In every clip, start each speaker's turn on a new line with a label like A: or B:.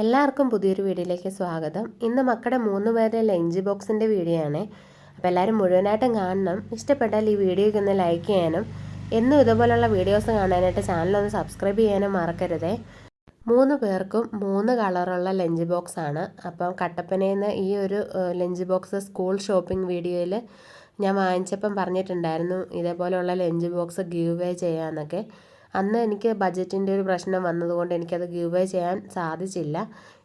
A: എല്ലാവർക്കും പുതിയൊരു വീഡിയോയിലേക്ക് സ്വാഗതം. ഇന്ന് മക്കളുടെ മൂന്ന് പേരുടെ ലഞ്ച് ബോക്സിന്റെ വീഡിയോ ആണ് അപ്പോൾ എല്ലാവരും മുഴുവനായിട്ടും കാണണം. ഇഷ്ടപ്പെട്ടാൽ ഈ വീഡിയോയ്ക്ക് ഒന്ന് ലൈക്ക് ചെയ്യാനും എന്നും ഇതുപോലുള്ള വീഡിയോസ് കാണാനായിട്ട് ചാനലൊന്ന് സബ്സ്ക്രൈബ് ചെയ്യാനും മറക്കരുതേ. മൂന്ന് പേർക്കും മൂന്ന് കളറുള്ള ലഞ്ച് ബോക്സ് ആണ്. അപ്പം കട്ടപ്പനയിൽ നിന്ന് ഈ ഒരു ലഞ്ച് ബോക്സ് സ്കൂൾ ഷോപ്പിംഗ് വീഡിയോയിൽ ഞാൻ വാങ്ങിച്ചപ്പം പറഞ്ഞിട്ടുണ്ടായിരുന്നു ഇതേപോലെയുള്ള ലഞ്ച് ബോക്സ് ഗീവ് വേ ചെയ്യാമെന്നൊക്കെ അന്ന് എനിക്ക് ബജറ്റിന്റെ ഒരു പ്രശ്നം വന്നതുകൊണ്ട് എനിക്കത് ഗീവ് വേ ചെയ്യാൻ സാധിച്ചില്ല.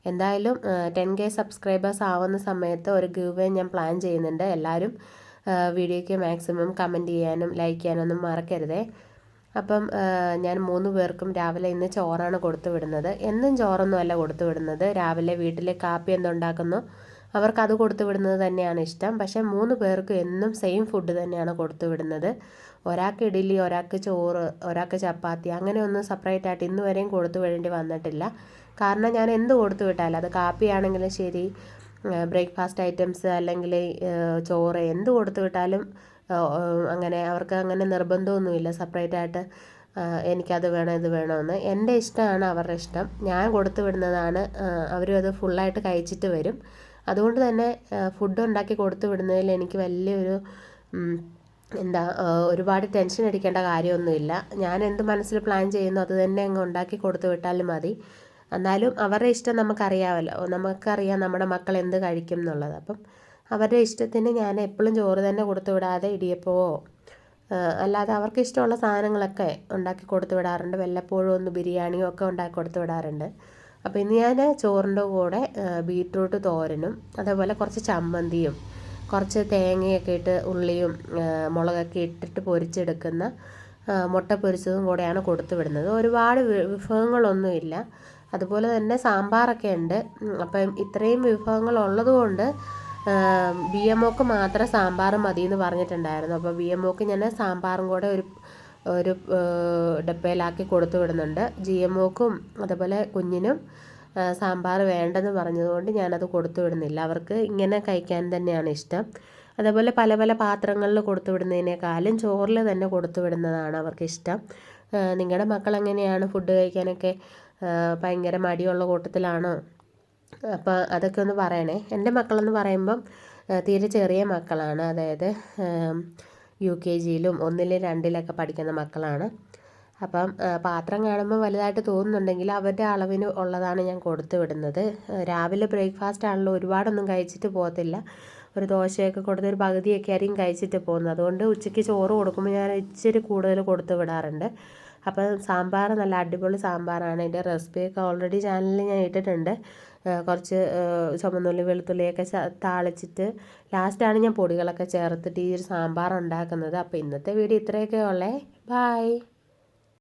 A: എന്തായാലും ടെൻ കെ സബ്സ്ക്രൈബേഴ്സ് ആവുന്ന സമയത്ത് ഒരു ഗീവ് വേ ഞാൻ പ്ലാൻ ചെയ്യുന്നുണ്ട്. എല്ലാവരും വീഡിയോയ്ക്ക് മാക്സിമം കമന്റ് ചെയ്യാനും ലൈക്ക് ചെയ്യാനൊന്നും മറക്കരുതേ. അപ്പം ഞാൻ മൂന്ന് പേർക്കും രാവിലെ ഇന്ന് ചോറാണ് കൊടുത്തു വിടുന്നത്. എന്നും ചോറൊന്നും അല്ല കൊടുത്തു വിടുന്നത്. രാവിലെ വീട്ടിൽ കാപ്പി എന്തുണ്ടാക്കുന്നു? അവർക്ക് അത് കൊടുത്തു വിടുന്നത് തന്നെയാണ് ഇഷ്ടം. പക്ഷേ മൂന്ന് പേർക്കും എന്നും സെയിം ഫുഡ് തന്നെയാണ് കൊടുത്തു വിടുന്നത്. ഒരാൾക്ക് ഇഡ്ഡലി ഒരാൾക്ക് ചോറ് ഒരാൾക്ക് ചപ്പാത്തി അങ്ങനെ ഒന്നും സെപ്പറേറ്റ് ആയിട്ട് ഇന്ന് വരെയും കൊടുത്തു വിടേണ്ടി വന്നിട്ടില്ല. കാരണം ഞാൻ എന്ത് കൊടുത്തു വിട്ടാലും അത് കാപ്പിയാണെങ്കിലും ശരി ബ്രേക്ക്ഫാസ്റ്റ് ഐറ്റംസ് അല്ലെങ്കിൽ ചോറ് എന്ത് കൊടുത്തു വിട്ടാലും അങ്ങനെ അവർക്ക് അങ്ങനെ നിർബന്ധമൊന്നുമില്ല. സെപ്പറേറ്റ് ആയിട്ട് എനിക്കത് വേണം ഇത് വേണമെന്ന് എന്റെ ഇഷ്ടമാണ് അവരുടെ ഇഷ്ടം. ഞാൻ കൊടുത്തു വിടുന്നതാണ് അവരും അത് ഫുള്ളായിട്ട് കഴിച്ചിട്ട് വരും. അതുകൊണ്ട് തന്നെ ഫുഡ് ഉണ്ടാക്കി കൊടുത്തു വിടുന്നതിൽ എനിക്ക് വലിയൊരു എന്താ ഒരുപാട് ടെൻഷൻ അടിക്കേണ്ട കാര്യമൊന്നുമില്ല. ഞാൻ എന്ത് മനസ്സിൽ പ്ലാൻ ചെയ്യുന്നു അത് തന്നെ അങ്ങ് ഉണ്ടാക്കി കൊടുത്തു വിട്ടാലും മതി. എന്നാലും അവരുടെ ഇഷ്ടം നമുക്കറിയാമല്ലോ നമുക്കറിയാം നമ്മുടെ മക്കൾ എന്ത് കഴിക്കും എന്നുള്ളത്. അപ്പം അവരുടെ ഇഷ്ടത്തിന് ഞാൻ എപ്പോഴും ചോറ് തന്നെ കൊടുത്തു വിടാതെ ഇടിയപ്പമോ അല്ലാതെ അവർക്ക് ഇഷ്ടമുള്ള സാധനങ്ങളൊക്കെ ഉണ്ടാക്കി കൊടുത്തു വിടാറുണ്ട്. വല്ലപ്പോഴും ഒന്ന് ബിരിയാണിയോ ഒക്കെ ഉണ്ടാക്കി കൊടുത്തു വിടാറുണ്ട്. അപ്പോൾ ഇന്ന് ഞാൻ ചോറിന്റെ കൂടെ ബീട്രൂട്ട് തോരനും അതേപോലെ കുറച്ച് ചമ്മന്തിയും കുറച്ച് തേങ്ങയൊക്കെ ഇട്ട് ഉള്ളിയും മുളകൊക്കെ ഇട്ടിട്ട് പൊരിച്ചെടുക്കുന്ന മുട്ട പൊരിച്ചതും കൂടെയാണ് കൊടുത്തു വിടുന്നത്. ഒരുപാട് വിഭവങ്ങളൊന്നുമില്ല. അതുപോലെ തന്നെ സാമ്പാറൊക്കെ ഉണ്ട്. അപ്പം ഇത്രയും വിഭവങ്ങൾ ഉള്ളതുകൊണ്ട് ബി എം ഒക്ക് മാത്രം സാമ്പാർ മതി എന്ന് പറഞ്ഞിട്ടുണ്ടായിരുന്നു. അപ്പോൾ ബി എം ഒക്ക് ഞാൻ സാമ്പാറും കൂടെ ഒരു ഒരു ഡപ്പയിലാക്കി കൊടുത്തു വിടുന്നുണ്ട്. ജി എം ഒക്കും അതുപോലെ കുഞ്ഞിനും സാമ്പാർ വേണ്ടെന്ന് പറഞ്ഞതുകൊണ്ട് ഞാനത് കൊടുത്തു വിടുന്നില്ല. അവർക്ക് ഇങ്ങനെ കഴിക്കാൻ തന്നെയാണ് ഇഷ്ടം. അതേപോലെ പല പല പാത്രങ്ങളിൽ കൊടുത്തു വിടുന്നതിനേക്കാളും ചോറിൽ തന്നെ കൊടുത്തു വിടുന്നതാണ് അവർക്ക് ഇഷ്ടം. നിങ്ങളുടെ മക്കൾ എങ്ങനെയാണ് ഫുഡ് കഴിക്കാനൊക്കെ ഭയങ്കര മടിയുള്ള കൂട്ടത്തിലാണോ? അപ്പോൾ അതൊക്കെ ഒന്ന് പറയണേ. എന്റെ മക്കളെന്ന് പറയുമ്പം തീരെ ചെറിയ മക്കളാണ്. അതായത് യു കെ ജിയിലും ഒന്നിലും രണ്ടിലൊക്കെ പഠിക്കുന്ന മക്കളാണ്. അപ്പം പാത്രം കാണുമ്പോൾ വലുതായിട്ട് തോന്നുന്നുണ്ടെങ്കിൽ അവരുടെ അളവിന് ഉള്ളതാണ് ഞാൻ കൊടുത്തു വിടുന്നത്. രാവിലെ ബ്രേക്ക്ഫാസ്റ്റ് ആണല്ലോ ഒരുപാടൊന്നും കഴിച്ചിട്ട് പോകത്തില്ല. ഒരു ദോശയൊക്കെ കൊടുത്ത് ഒരു പകുതിയൊക്കെ ആയിരിക്കും കഴിച്ചിട്ട് പോകുന്നത് അതുകൊണ്ട് ഉച്ചയ്ക്ക് ചോറ് കൊടുക്കുമ്പോൾ ഞാൻ ഇച്ചിരി കൂടുതൽ കൊടുത്തു വിടാറുണ്ട്. അപ്പം സാമ്പാർ നല്ല അടിപൊളി സാമ്പാറാണ്. അതിന്റെ റെസിപ്പിയൊക്കെ ഓൾറെഡി ചാനലിൽ ഞാൻ ഇട്ടിട്ടുണ്ട്. കുറച്ച് ചുമന്നുള്ളി വെളുത്തുള്ളിയൊക്കെ താളിച്ചിട്ട് ലാസ്റ്റാണ് ഞാൻ പൊടികളൊക്കെ ചേർത്തിട്ട് ഈ ഒരു സാമ്പാർ ഉണ്ടാക്കുന്നത്. അപ്പോൾ ഇന്നത്തെ വീഡിയോ ഇത്രയൊക്കെ ഉള്ളേ. ബായ്